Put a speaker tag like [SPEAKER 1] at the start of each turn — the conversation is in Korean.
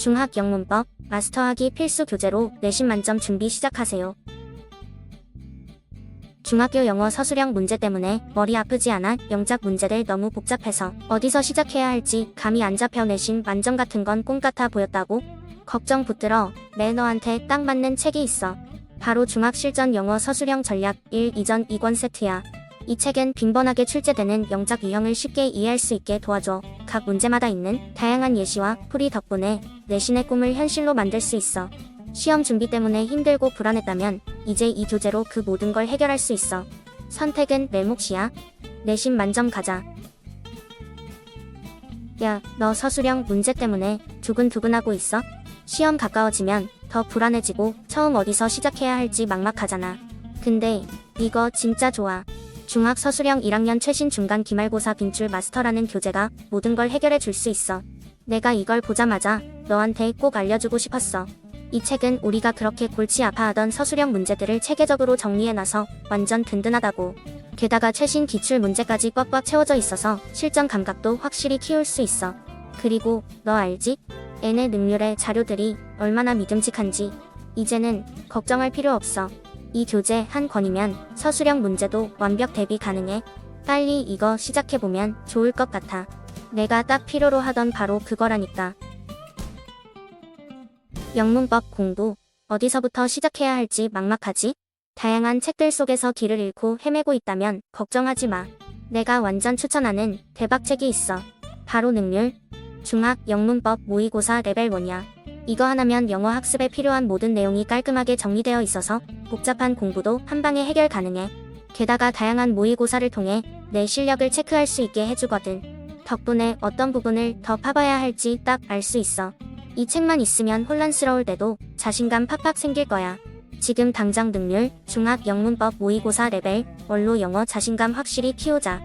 [SPEAKER 1] 중학 영문법 마스터하기 필수 교재로 내신 만점 준비 시작하세요. 중학교 영어 서술형 문제 때문에 머리 아프지 않아 영작 문제들 너무 복잡해서 어디서 시작해야 할지 감이 안 잡혀 내신 만점 같은 건 꿈 같아 보였다고? 걱정 붙들어 매너한테 딱 맞는 책이 있어. 바로 중학 실전 영어 서술형 전략 1 이전 2권 세트야. 이 책은 빈번하게 출제되는 영작 유형을 쉽게 이해할 수 있게 도와줘. 각 문제마다 있는 다양한 예시와 풀이 덕분에 내신의 꿈을 현실로 만들 수 있어. 시험 준비 때문에 힘들고 불안했다면 이제 이 교재로 그 모든 걸 해결할 수 있어. 선택은 내 몫이야. 내신 만점 가자. 야, 너 서술형 문제 때문에 두근두근하고 있어? 시험 가까워지면 더 불안해지고 처음 어디서 시작해야 할지 막막하잖아. 근데 이거 진짜 좋아. 중학 서술형 1학년 최신 중간 기말고사 빈줄 마스터라는 교재가 모든 걸 해결해 줄 수 있어. 내가 이걸 보자마자 너한테 꼭 알려주고 싶었어. 이 책은 우리가 그렇게 골치 아파하던 서술형 문제들을 체계적으로 정리해놔서 완전 든든하다고. 게다가 최신 기출 문제까지 꽉꽉 채워져 있어서 실전 감각도 확실히 키울 수 있어. 그리고 너 알지? N의 능률의 자료들이 얼마나 믿음직한지. 이제는 걱정할 필요 없어. 이 교재 한 권이면 서술형 문제도 완벽 대비 가능해. 빨리 이거 시작해보면 좋을 것 같아. 내가 딱 필요로 하던 바로 그거라니까. 영문법 공부. 어디서부터 시작해야 할지 막막하지? 다양한 책들 속에서 길을 잃고 헤매고 있다면 걱정하지 마. 내가 완전 추천하는 대박책이 있어. 바로 능률. 중학 영문법 모의고사 레벨 1이야. 이거 하나면 영어 학습에 필요한 모든 내용이 깔끔하게 정리되어 있어서 복잡한 공부도 한 방에 해결 가능해. 게다가 다양한 모의고사를 통해 내 실력을 체크할 수 있게 해주거든. 덕분에 어떤 부분을 더 파봐야 할지 딱 알 수 있어. 이 책만 있으면 혼란스러울 때도 자신감 팍팍 생길 거야. 지금 당장 능률, 중학 영문법 모의고사 레벨, 원로 영어 자신감 확실히 키우자.